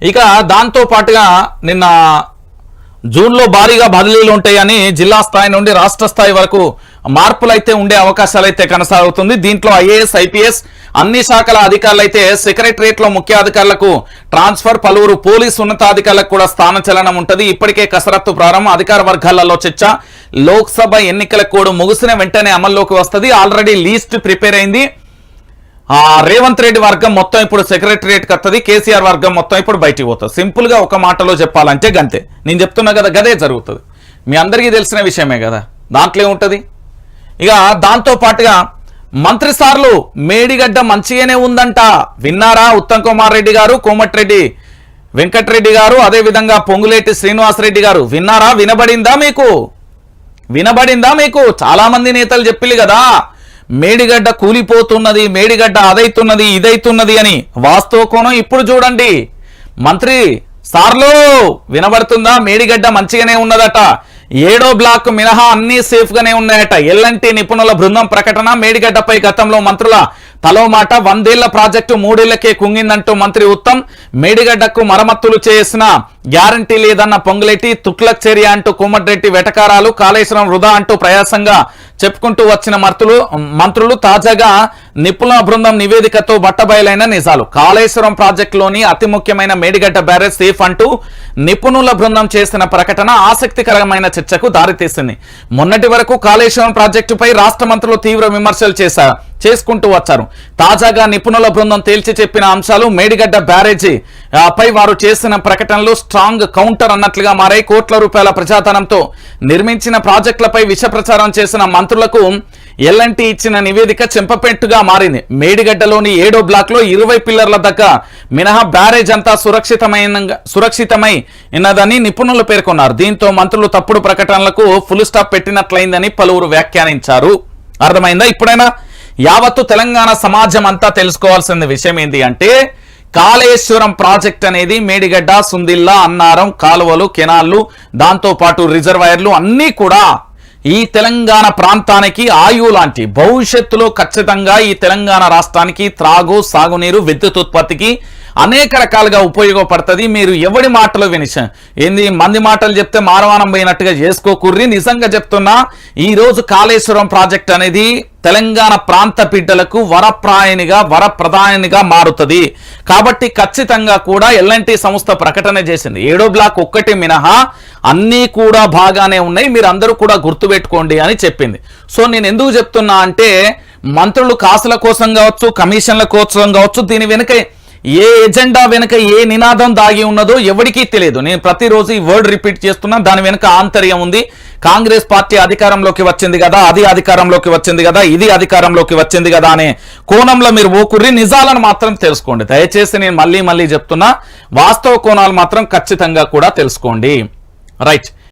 ఇక దాంతో పాటుగా నిన్న జూన్లో భారీగా బదిలీలు ఉంటాయని జిల్లా స్థాయి నుండి రాష్ట్ర స్థాయి వరకు మార్పులు అయితే ఉండే అవకాశాలు అయితే కొనసాగుతుంది. దీంట్లో ఐఏఎస్ ఐపీఎస్ అన్ని శాఖల అధికారులు అయితే సెక్రటరియట్లో ముఖ్య అధికారులకు ట్రాన్స్ఫర్ పలువురు పోలీసు ఉన్నతాధికారులకు కూడా స్థానచలనం ఉంటుంది. ఇప్పటికే కసరత్తు ప్రారంభం అధికార వర్గాలలో చర్చ లోక్సభ ఎన్నికల కోడ్ ముగిసిన వెంటనే అమల్లోకి వస్తుంది. ఆల్రెడీ లీస్ట్ ప్రిపేర్ అయింది. ఆ రేవంత్ రెడ్డి వర్గం మొత్తం ఇప్పుడు సెక్రటరియట్ కత్తది కేసీఆర్ వర్గం మొత్తం ఇప్పుడు బయటికి పోతుంది. సింపుల్గా ఒక మాటలో చెప్పాలంటే గంతే. నేను చెప్తున్నా కదా గదే జరుగుతుంది. మీ అందరికీ తెలిసిన విషయమే కదా దాంట్లో ఉంటుంది ఇక దాంతో పాటుగా మంత్రి సార్లు మేడిగడ్డ మంచిగానే ఉందంట. విన్నారా ఉత్తమ్ కుమార్ రెడ్డి గారు కోమటిరెడ్డి వెంకటరెడ్డి గారు అదే విధంగా పొంగులేటి శ్రీనివాసరెడ్డి గారు. విన్నారా? వినబడిందా మీకు? వినబడిందా మీకు? చాలా మంది నేతలు చెప్పిల్లు కదా మేడిగడ్డ కూలిపోతున్నది మేడిగడ్డ అదైతున్నది ఇదైతున్నది అని వాస్తవ కోణం ఇప్పుడు చూడండి. మంత్రి సార్లు వినబడుతుందా? మేడిగడ్డ మంచిగానే ఉన్నదట. ఏడో బ్లాక్ మినహా అన్ని సేఫ్ గానే ఉన్నాయట. ఎల్లంటి నిపుణుల బృందం ప్రకటన మేడిగడ్డపై గతంలో మంత్రుల తలో మాట వందేళ్ళ ప్రాజెక్టు మూడేళ్ళకే కుంగిందంటూ మంత్రి ఉత్తమ్. మేడిగడ్డకు మరమ్మతులు చేసిన గ్యారంటీ లేదన్న పొంగులెట్టి తుక్లక్ చర్య అంటూ కోమటిరెడ్డి వెటకారాలు కాళేశ్వరం వృధా అంటూ ప్రయాసంగా చెప్పుకుంటూ వచ్చిన మంత్రులు మంత్రులు తాజాగా నిపుణుల బృందం నివేదికతో బట్టబయలైన నిజాలు. కాళేశ్వరం ప్రాజెక్టులోని అతి ముఖ్యమైన మేడిగడ్డ బ్యారేజ్ సేఫ్ అంటూ నిపుణుల బృందం చేసిన ప్రకటన ఆసక్తికరమైన చర్చకు దారితీసింది. మొన్నటి వరకు కాళేశ్వరం ప్రాజెక్టుపై రాష్ట్ర మంత్రులు తీవ్ర విమర్శలు చేశారు చేసుకుంటూ వచ్చారు. తాజాగా నిపుణుల బృందం తేల్చి చెప్పిన అంశాలు మేడిగడ్డ బ్యారేజీ పై వారు చేసిన ప్రకటనలు స్ట్రాంగ్ కౌంటర్ అన్నట్లుగా మారాయి. కోట్ల రూపాయల ప్రజాధనంతో నిర్మించిన ప్రాజెక్టులపై విష ప్రచారం చేసిన మంత్రులకు ఎల్ఎన్టీ ఇచ్చిన నివేదిక చెంపపెట్టుగా మారింది. మేడిగడ్డలోని ఏడో బ్లాక్లో ఇరవై పిల్లర్ల దగ్గర మినహా బ్యారేజ్ అంతా సురక్షితమైన సురక్షితమై ఉన్నదని నిపుణులు పేర్కొన్నారు. దీంతో మంత్రులు తప్పుడు ప్రకటనలకు ఫుల్ స్టాప్ పెట్టినట్లయిందని పలువురు వ్యాఖ్యానించారు. అర్థమైందా ఇప్పుడైనా? యావత్తు తెలంగాణ సమాజం అంతా తెలుసుకోవాల్సిన విషయం ఏంటి అంటే కాళేశ్వరం ప్రాజెక్ట్ అనేది మేడిగడ్డ సుందిల్లా అన్నారం కాలువలు కెనాల్లు దాంతో పాటు రిజర్వాయర్లు అన్నీ కూడా ఈ తెలంగాణ ప్రాంతానికి ఆయు లాంటి భవిష్యత్తులో ఖచ్చితంగా ఈ తెలంగాణ రాష్ట్రానికి త్రాగు సాగునీరు విద్యుత్ ఉత్పత్తికి అనేక రకాలుగా ఉపయోగపడుతుంది. మీరు ఎవడి మాటలు వినిచ ఏంది మంది మాటలు చెప్తే మారవాణం పోయినట్టుగా చేసుకోకుర్రి నిజంగా చెప్తున్నా ఈరోజు కాళేశ్వరం ప్రాజెక్ట్ అనేది తెలంగాణ ప్రాంత బిడ్డలకు వరప్రాయనిగా వరప్రదాయనిగా మారుతుంది. కాబట్టి ఖచ్చితంగా కూడా ఎల్ఎన్టీ సంస్థ ప్రకటన చేసింది. ఏడో బ్లాక్ ఒక్కటి మినహా అన్నీ కూడా బాగానే ఉన్నాయి. మీరు అందరూ కూడా గుర్తుపెట్టుకోండి అని చెప్పింది. సో నేను ఎందుకు చెప్తున్నా అంటే మంత్రులు కాసుల కోసం కావచ్చు కమిషన్ల కోసం కావచ్చు దీని వెనుక ఏ ఎజెండా వెనుక ఏ నినాదం దాగి ఉన్నదో ఎవరికీ తెలియదు. నేను ప్రతిరోజు ఈ వర్డ్ రిపీట్ చేస్తున్నా. దాని వెనుక ఆంతర్యం ఉంది. కాంగ్రెస్ పార్టీ అధికారంలోకి వచ్చింది కదా అది అధికారంలోకి వచ్చింది కదా ఇది అధికారంలోకి వచ్చింది కదా అనే కోణంలో మీరు ఓకుర్రి నిజాలను మాత్రం తెలుసుకోండి. దయచేసి నేను మళ్ళీ మళ్ళీ చెప్తున్నా వాస్తవ కోణాలు మాత్రం ఖచ్చితంగా కూడా తెలుసుకోండి. రైట్.